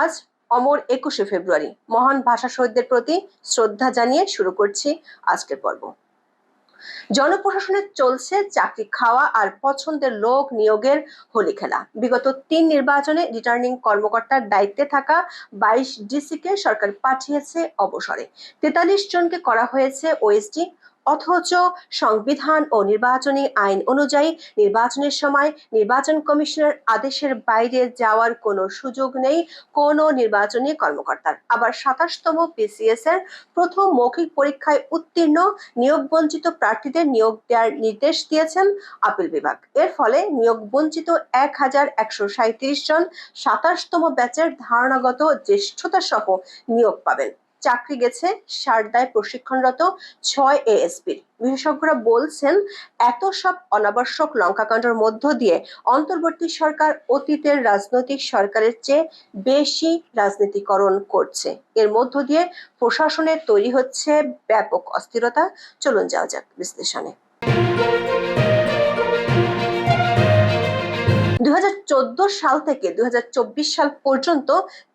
আজ অমর একুশে ফেব্রুয়ারি। মহান ভাষা শহীদদের প্রতি শ্রদ্ধা জানিয়ে শুরু করছি আজকের পর্ব। জনপ্রশাসনে চলছে চাকরি খাওয়া আর পছন্দের লোক নিয়োগের হোলি খেলা। বিগত তিন নির্বাচনে রিটার্নিং কর্মকর্তার দায়িত্বে থাকা বাইশ ডিসিকে সরকার পাঠিয়েছে অবসরে। তেতাল্লিশ জনকে করা হয়েছে ওএসডি অথচ সংবিধান ও নির্বাচনী আইন অনুযায়ী নির্বাচনের সময় নির্বাচন কমিশনের আদেশের বাইরে যাওয়ার কোনো সুযোগ নেই কোনো নির্বাচনী কর্মকর্তার। আবার সাতাশতম পিসিএস এর প্রথম মৌখিক পরীক্ষায় উত্তীর্ণ নিয়োগ বঞ্চিত প্রার্থীদের নিয়োগ দেওয়ার নির্দেশ দিয়েছেন আপিল বিভাগ। এর ফলে নিয়োগ বঞ্চিত এক হাজার একশো সাঁত্রিশ জন সাতাশতম ব্যাচের ধারণাগত জ্যেষ্ঠতা সহ নিয়োগ পাবেন। চাকরি গেছে সারদায় প্রশিক্ষণরত ছয় এএসপির। বিশেষজ্ঞরা বলছেন, এত সব অনাবশ্যক লঙ্কাকাণ্ডের মধ্য দিয়ে অন্তর্বর্তী সরকার অতীতের রাজনৈতিক সরকারের চেয়ে বেশি রাজনীতিকরণ করছে। এর মধ্য দিয়ে প্রশাসনের তৈরি হচ্ছে ব্যাপক অস্থিরতা। চলুন যাওয়া যাক বিশ্লেষণে। দুই সাল থেকে দুই সাল পর্যন্ত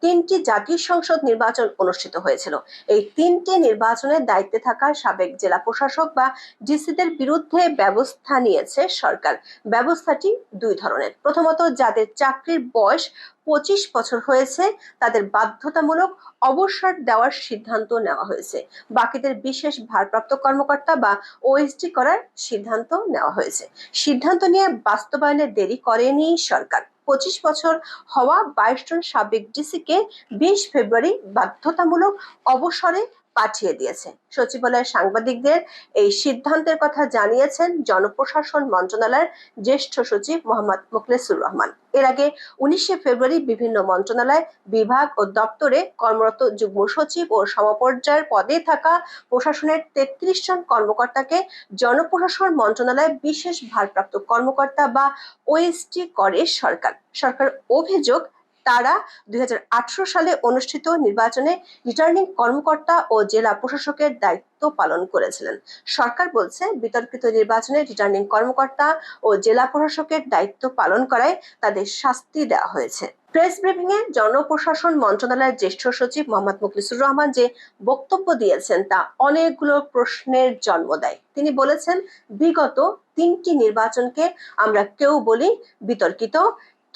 তিনটি জাতীয় সংসদ নির্বাচন অনুষ্ঠিত হয়েছিল। এই তিনটি নির্বাচনের দায়িত্বে থাকা সাবেক জেলা প্রশাসক বা ডিসিদের বিরুদ্ধে ব্যবস্থা নিয়েছে সরকার। ব্যবস্থাটি দুই ধরনের। প্রথমত, যাদের চাকরির বয়স পঁচিশ বছর হয়েছে তাদের বাধ্যতামূলক অবসর দেওয়ার সিদ্ধান্ত নেওয়া হয়েছে। বাকিদের বিশেষ ভারপ্রাপ্ত কর্মকর্তা বা ওএসডি করার সিদ্ধান্ত নেওয়া হয়েছে। সিদ্ধান্ত নিয়ে বাস্তবায়নে দেরি করেনি সরকার। পঁচিশ বছর হওয়া বাইশ জন সাবেক ডিসিকে বিশ ফেব্রুয়ারি বাধ্যতামূলক অবসরে পাঠিয়ে দিয়েছে সচিবালয়ের সাংবাদিকদের এই সিদ্ধান্তের কথা জানিয়েছেন জনপ্রশাসন মন্ত্রণালয়ের জ্যেষ্ঠ সচিব মোহাম্মদ মুখলেসুর রহমান। এর আগে উনিশে ফেব্রুয়ারি বিভিন্ন মন্ত্রণালয়, বিভাগ ও দপ্তরে কর্মরত যুগ্ম সচিব ও সমপর্যায়ের পদে থাকা প্রশাসনের তেত্রিশ জন কর্মকর্তাকে জনপ্রশাসন মন্ত্রণালয় বিশেষ ভারপ্রাপ্ত কর্মকর্তা বা ওএসটি করে সরকার। সরকার অভিযোগ তারা দুই হাজার আঠারো সালে অনুষ্ঠিত নির্বাচনে রিটার্নিং কর্মকর্তা ও জেলা প্রশাসকের দায়িত্ব পালন করেছিলেন। সরকার বলছে, বিতর্কিত নির্বাচনে রিটার্নিং কর্মকর্তা ও জেলা প্রশাসকের দায়িত্ব পালন করায় তাদের শাস্তি দেওয়া হয়েছে। প্রেস ব্রিফিং এ জনপ্রশাসন মন্ত্রণালয়ের জ্যেষ্ঠ সচিব মোহাম্মদ মুখলিসুর রহমান যে বক্তব্য দিয়েছেন তা অনেকগুলো প্রশ্নের জন্ম দেয়। তিনি বলেছেন, বিগত তিনটি নির্বাচনকে আমরা কেউ বলি বিতর্কিত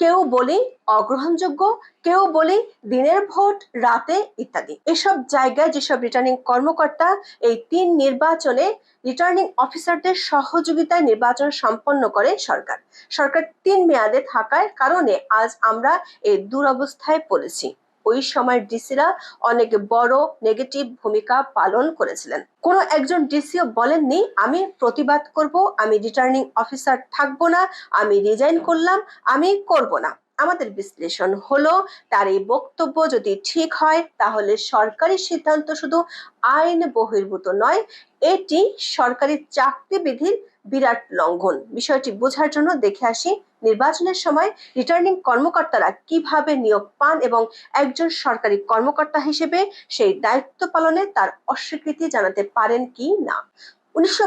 কেউ বলি অগ্রহণযোগ্য, কেউ বলি দিনের ভোট, রাতে ইত্যাদি। এসব জায়গায় যেসব রিটার্নিং কর্মকর্তা এই তিন নির্বাচনে রিটার্নিং অফিসারদের সহযোগিতায় নির্বাচন সম্পন্ন করে সরকার। সরকার তিন মেয়াদে থাকার কারণে আজ আমরা এই দুরবস্থায় পড়েছি। ওই সময় ডিসিরা অনেক বড় নেগেটিভ ভূমিকা পালন করেছিলেন। কোন একজন ডিসিও বলেননি, আমি প্রতিবাদ করব, আমি রিটার্নিং অফিসার থাকব না, আমি রিজাইন করলাম, আমি করব না। আমাদের বিশ্লেষণ হলো, তার এই বক্তব্য যদি ঠিক হয়, তাহলে সরকারি সিদ্ধান্ত শুধু আইন বহির্ভূত নয়, এটি সরকারি চাকরি বিধির বিরাট লঙ্ঘন। বিষয়টি বোঝার জন্য দেখে আসি নির্বাচনের সময় রিটার্নিং কর্মকর্তারা কীভাবে নিয়োগ পান এবং একজন সরকারি কর্মকর্তা হিসেবে সেই দায়িত্ব পালনে তার অস্বীকৃতি জানাতে পারেন কি না? উনিশশো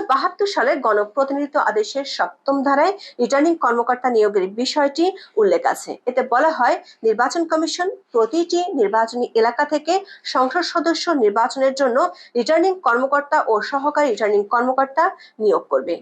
সালে গণপ্রতিনিধিত্ব আদেশের সপ্তম ধারায় রিটার্নিং কর্মকর্তা নিয়োগের বিষয়টি উল্লেখ আছে। এতে বলা হয়, নির্বাচন কমিশন প্রতিটি নির্বাচনী এলাকা থেকে সংসদ সদস্য নির্বাচনের জন্য রিটার্নিং কর্মকর্তা ও সহকারী রিটার্নিং কর্মকর্তা নিয়োগ করবে।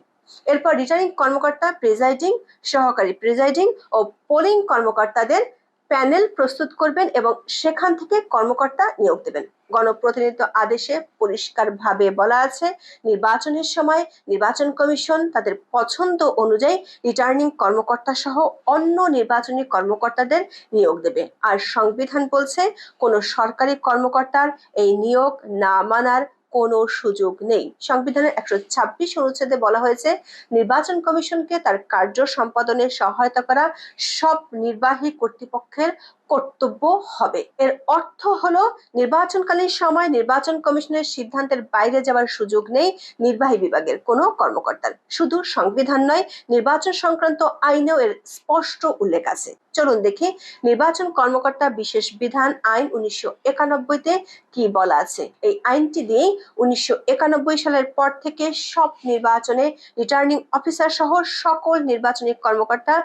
এরপর রিটার্নিং কর্মকর্তা প্রিজাইডিং সহকারী প্রিজাইডিং ও পোলিং কর্মকর্তাদের প্যানেল প্রস্তুত করবেন এবং সেখান থেকে কর্মকর্তা নিয়োগ দেবেন। গণপ্রতিনিধিত্ব আদেশে পরিষ্কারভাবে বলা আছে, নির্বাচনের সময় নির্বাচন কমিশন তাদের পছন্দ অনুযায়ী রিটার্নিং কর্মকর্তা সহ অন্য নির্বাচনী কর্মকর্তাদের নিয়োগ দেবে। আর সংবিধান বলছে, কোনো সরকারি কর্মকর্তার এই নিয়োগ না মানার কোনো সুযোগ নেই। সংবিধানের একশো ছাব্বিশ অনুচ্ছেদে বলা হয়েছে, নির্বাচন কমিশনকে তার কার্য সম্পাদনে সহায়তা করা সব নির্বাহী কর্তৃপক্ষের কর্তব্য হবে। এর অর্থ হলো নির্বাচনকালীন সময় নির্বাচন কমিশনের সিদ্ধান্তের বাইরে যাওয়ার সুযোগ নেই নির্বাহী বিভাগের কোনো কর্মকর্তার। শুধু সংবিধান নয়, নির্বাচন সংক্রান্ত আইনেও এর স্পষ্ট উল্লেখ আছে। চলুন দেখি নির্বাচন কর্মকর্তা বিশেষ বিধান আইন উনিশশো একানব্বইতে কি বলা আছে? এই আইনটি দিয়েই উনিশশো একানব্বই সালের পর থেকে সব নির্বাচনে রিটার্নিং অফিসার সহ সকল নির্বাচনী কর্মকর্তা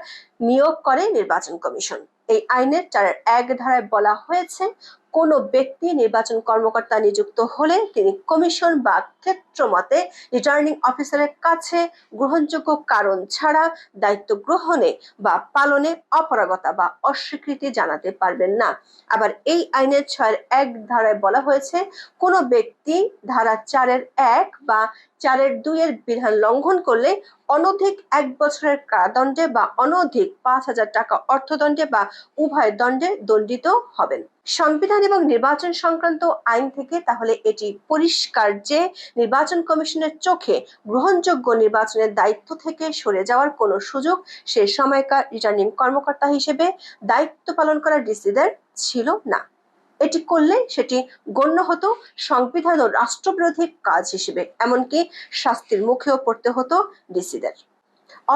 নিয়োগ করে নির্বাচন কমিশন। এই আইনের চারের এক ধারায় বলা হয়েছে, কোনো ব্যক্তি নির্বাচন কর্মকর্তা নিযুক্ত হলে তিনি কমিশন বা ক্ষেত্র মতে রিটার্নিং অফিসারের কাছে গ্রহণযোগ্য কারণ ছাড়া দায়িত্ব গ্রহণে বা পালনে অপারগতা বা অস্বীকৃতি জানাতে পারবেন না। আবার এই আইনের ছয়ের এক ধারায় বলা হয়েছে, কোনো ব্যক্তি ধারা চারের এক বা চারের দুইয়ের বিধান লঙ্ঘন করলে অনধিক এক বছরের কারাদণ্ডে বা অনধিক পাঁচ হাজার টাকা অর্থদণ্ডে বা উভয় দণ্ডে দণ্ডিত হবেন। সংবিধান এবং নির্বাচন সংক্রান্ত আইন থেকে তাহলে এটি পরিষ্কার যে নির্বাচন কমিশনের চোখে গ্রহণযোগ্য নির্বাচনের দায়িত্ব থেকে সরে যাওয়ার কোনো সুযোগ সে সময়কার রিটার্নিং কর্মকর্তা হিসেবে দায়িত্ব পালন করা ডিসিদের ছিল না। এটি করলে সেটি গণ্য হতো সংবিধান ও রাষ্ট্রবিরোধী কাজ হিসেবে, এমনকি শাস্তির মুখেও পড়তে হতো ডিসিদের।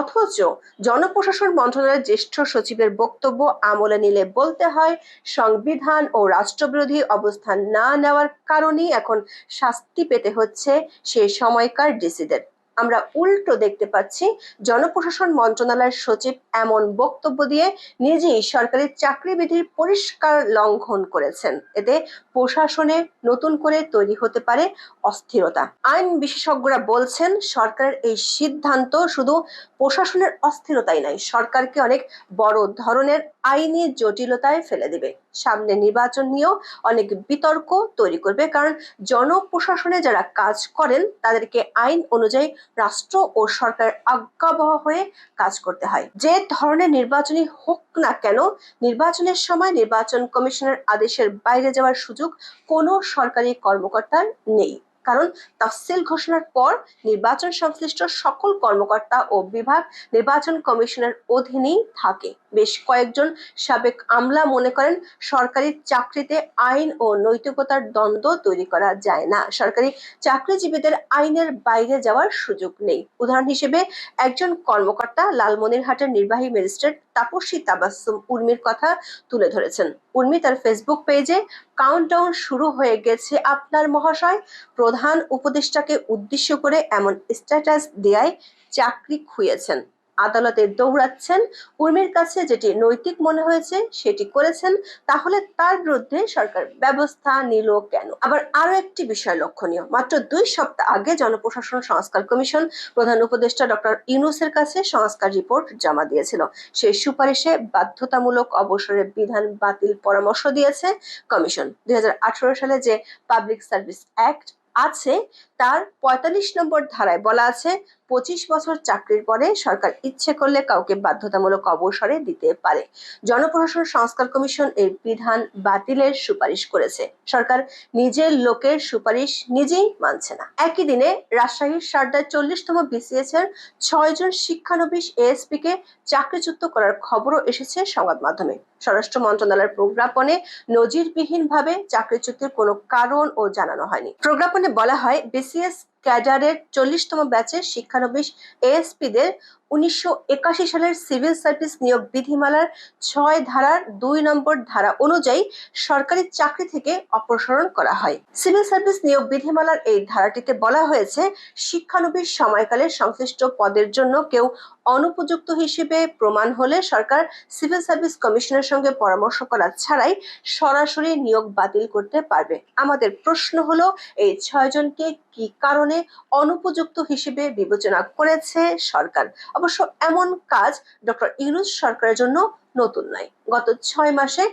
অথচ জনপ্রশাসন মন্ত্রণালয়ের জ্যেষ্ঠ সচিবের বক্তব্য আমলে নিলে বলতে হয়, সংবিধান ও রাষ্ট্রবিরোধী অবস্থান না নেওয়ার কারণেই এখন শাস্তি পেতে হচ্ছে সেই সময়কার ডিসিদের। আমরা উল্টো দেখতে পাচ্ছি, জনপ্রশাসন মন্ত্রণালয়ের সচিব এমন বক্তব্য দিয়ে নিজেই সরকারি চাকরি বিধির পরিষ্কার লঙ্ঘন করেছেন। এতে প্রশাসনে নতুন করে তৈরি হতে পারে অস্থিরতা। আইন বিশেষজ্ঞরা বলছেন, সরকারের এই সিদ্ধান্ত শুধু প্রশাসনের অস্থিরতাই নয়, সরকারকে অনেক বড় ধরনের আইনি জটিলতায় ফেলে দিবে। সামনে নির্বাচন নিয়েও অনেক বিতর্ক তৈরি করবে। কারণ জনপ্রশাসনে যারা কাজ করেন, তাদেরকে আইন অনুযায়ী রাষ্ট্র ও সরকার আজ্ঞাবহ হয়ে কাজ করতে হয়। যে ধরনের নির্বাচনী হোক না কেন, নির্বাচনের সময় নির্বাচন কমিশনের আদেশের বাইরে যাওয়ার সুযোগ কোনো সরকারি কর্মকর্তার নেই। কারণ তফসিল ঘোষণার পর নির্বাচন সংশ্লিষ্ট সকল কর্মকর্তা ও বিভাগ নির্বাচন কমিশনের অধীনেই থাকে। বেশ কয়েকজন সাবেক আমলা মনে করেন সরকারি চাকরিতে আইন ও নৈতিকতার দ্বন্দ্ব তৈরি করা যায় না। সরকারি চাকরিজীবীদের আইনের বাইরে যাওয়ার সুযোগ নেই। উদাহরণ হিসেবে একজন কর্মকর্তা লালমনিরহাটের নির্বাহী ম্যাজিস্ট্রেট তাপসী তাবাসুম উর্মির কথা তুলে ধরেছেন। উর্মি তার ফেসবুক পেজে কাউন্টডাউন শুরু হয়ে গেছে আপনার মহাশয়। প্রধান উপদেষ্টাকে উদ্দেশ্য করে এমন স্ট্যাটাস দেয়ায় চাকরি খুইয়েছেন আদালতে দৌড়াচ্ছেন। উর্মির কাছে যেটি নৈতিক মনে হয়েছে, সেটি করেছেন। তাহলে তার বিরুদ্ধে সরকার ব্যবস্থা নিল কেন? আবার আরও একটি বিষয় লক্ষণীয়। মাত্র দুই সপ্তাহ আগে জনপ্রশাসন সংস্কার কমিশন প্রধান উপদেষ্টা ডক্টর ইউনুসের কাছে সংস্কার রিপোর্ট জমা দিয়েছিল। সেই সুপারিশে বাধ্যতামূলক অবসরের বিধান বাতিল পরামর্শ দিয়েছে কমিশন। দুই হাজার আঠারো সালে যে পাবলিক সার্ভিস অ্যাক্ট আছে, তার পঁয়তাল্লিশ নম্বর ধারায় বলা আছে পঁচিশ বছর চাকরির পরে সরকার ইচ্ছে করলে কাউকে বাধ্যতামূলক অবসরে দিতে পারে। জনপ্রশাসন সংস্কার কমিশন এই বিধান বাতিলের সুপারিশ করেছে। সরকার নিজের লোকের সুপারিশ নিজেই মানছে না। একই দিনে রাজশাহীর সারদায় চল্লিশতম বিসিএস এর ছয় জন শিক্ষানবিশ এএসপি কে চাকরিচ্যুত করার খবরও এসেছে সংবাদ মাধ্যমে। স্বরাষ্ট্র মন্ত্রণালয়ের প্রজ্ঞাপনে নজিরবিহীনভাবে চাকরিচ্যুতির কোনো কারণ ও জানানো হয়নি। প্রজ্ঞাপনে বলা হয় বিসিএস ক্যাডারের চল্লিশতম ব্যাচের শিক্ষানবিশ এএসপিদের উনিশশো একাশি সালের সিভিল সার্ভিস নিয়োগ বিধিমালার ছয় ধারার দুই নম্বর ধারা অনুযায়ী সরকারি চাকরি থেকে অপসারণ করা হয়। সিভিল সার্ভিস নিয়োগ বিধিমালার এই ধারাটিতে বলা হয়েছে, শিক্ষানবিশ সময়কালে সংশ্লিষ্ট পদের জন্য কেউ অনুপযুক্ত হিসেবে প্রমাণ হলে সরকার সিভিল সার্ভিস কমিশনের সঙ্গে পরামর্শ করা ছাড়াই সরাসরি নিয়োগ বাতিল করতে পারবে। আমাদের প্রশ্ন হলো, এই ছয়জনকে কি কারণে অনুপযুক্ত হিসেবে বিবেচনা করেছে সরকার? অবশ্য এমন কাজ ডক্টর ইউনুস সরকারের জন্য নতুন নয়। গত ছয় মাসে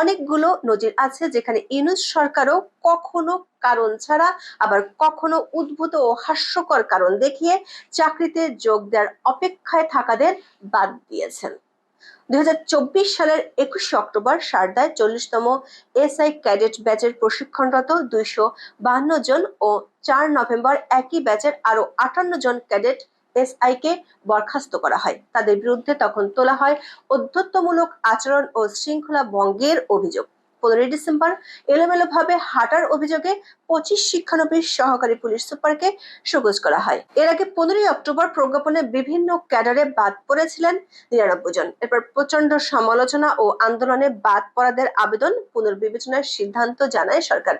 অনেকগুলো নজির আছে যেখানে ইউনুস সরকারও কখনো কারণ ছাড়া, আবার কখনো উদ্ভূত ও হাস্যকর কারণ দেখিয়ে চাকরিতে যোগ দেওয়ার অপেক্ষায় থাকাদের বাদ দিয়েছেন। দুই হাজার চব্বিশ সালের একুশে অক্টোবর সারদায় চল্লিশতম এসআই ক্যাডেট ব্যাচের প্রশিক্ষণরত দুইশো জন ও চার নভেম্বর একই ব্যাচের আরও আটান্ন জন ক্যাডেট এসআই কে বরখাস্ত করা হয়। তাদের বিরুদ্ধে তখন তোলা হয় অধ্যত্বমূলক আচরণ ও শৃঙ্খলা ভঙ্গের অভিযোগ। পনেরোই ডিসেম্বর এলোমেলোভাবে হাঁটার অভিযোগে পঁচিশ শিক্ষানবিশ সহকারী পুলিশ সুপারকে সুগোজ করা হয়। এর আগে পনেরোই অক্টোবর প্রজ্ঞাপনে বিভিন্ন ক্যাডারে বাদ পড়েছিলেন নিরানব্বই জন। এরপর প্রচণ্ড সমালোচনা ও আন্দোলনে বাদ পড়াদের আবেদন পুনর্বিবেচনার সিদ্ধান্ত জানায় সরকার।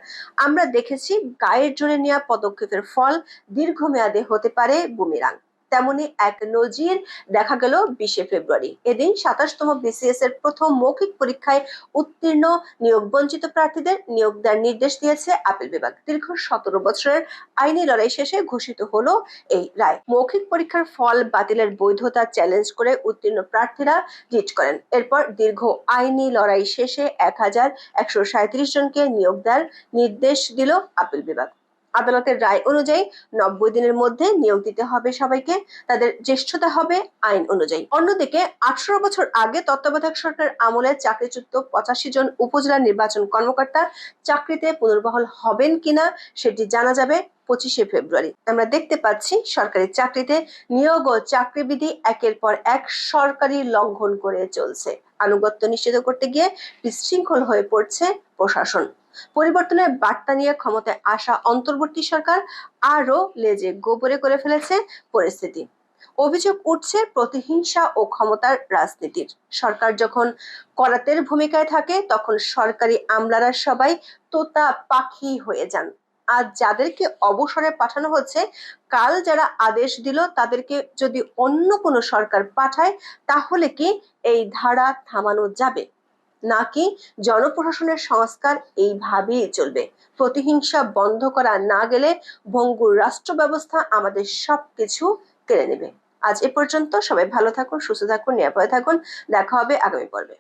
আমরা দেখেছি গায়ের জোরে নেওয়া পদক্ষেপের ফল দীর্ঘমেয়াদে হতে পারে বুমিরাং। তেমনি এক নজির দেখা গেল বিশে ফেব্রুয়ারি। এদিন সাতাশতম বিসিএস এর প্রথম মৌখিক পরীক্ষায় উত্তীর্ণ নিয়োগ বঞ্চিত প্রার্থীদের নিয়োগ দেওয়ার নির্দেশ দিয়েছে আপিল বিভাগ। দীর্ঘ সতেরো বছরের আইনি লড়াই শেষে ঘোষিত হলো এই রায়। মৌখিক পরীক্ষার ফল বাতিলের বৈধতা চ্যালেঞ্জ করে উত্তীর্ণ প্রার্থীরা রিট করেন। এরপর দীর্ঘ আইনি লড়াই শেষে এক হাজার একশো সাঁত্রিশ জনকে নিয়োগ দেওয়ার নির্দেশ দিল আপিল বিভাগ। আদালতের রায় অনুযায়ী নব্বই দিনের মধ্যে নিয়োগ দিতে হবে সবাইকে। তাদের জ্যেষ্ঠতা হবে আইন অনুযায়ী। অন্যদিকে, আঠারো বছর আগে তত্ত্বাবধায়ক সরকার আমলে চাকরিচ্যুত পঁচাশি জন উপজেলা নির্বাচন কর্মকর্তা চাকরিতে পুনর্বহাল হবেন কিনা সেটি জানা যাবে পঁচিশে ফেব্রুয়ারি। আমরা দেখতে পাচ্ছি, সরকারি চাকরিতে নিয়োগ ও চাকরিবিধি একের পর এক সরকারি লঙ্ঘন করে চলছে। আনুগত্য নিশ্চিত করতে গিয়ে বিশৃঙ্খল হয়ে পড়ছে প্রশাসন। পরিবর্তনের বার্তা নিয়ে ক্ষমতায় আসা অন্তর্বর্তী সরকার আরও লেজে গোবরে করে ফেলেছে পরিস্থিতি। অভিযোগ উঠছে প্রতিহিংসা ও ক্ষমতার রাজনীতির। সরকার যখন করাতের ভূমিকায় থাকে, তখন সরকারি আমলারা সবাই তোতা পাখি হয়ে যান। আজ যাদেরকে অবসরে পাঠানো হচ্ছে, কাল যারা আদেশ দিল তাদেরকে যদি অন্য কোনো সরকার পাঠায়, তাহলে কি এই ধারা থামানো যাবে? নাকি জনপ্রশাসনের সংস্কার এইভাবেই চলবে? প্রতিহিংসা বন্ধ করা না গেলে ভঙ্গুর রাষ্ট্র ব্যবস্থা আমাদের সবকিছু কেড়ে নেবে। আজ এ পর্যন্ত সবাই ভালো থাকুন, সুস্থ থাকুন, নিরাপদে থাকুন। দেখা হবে আগামী পর্বে।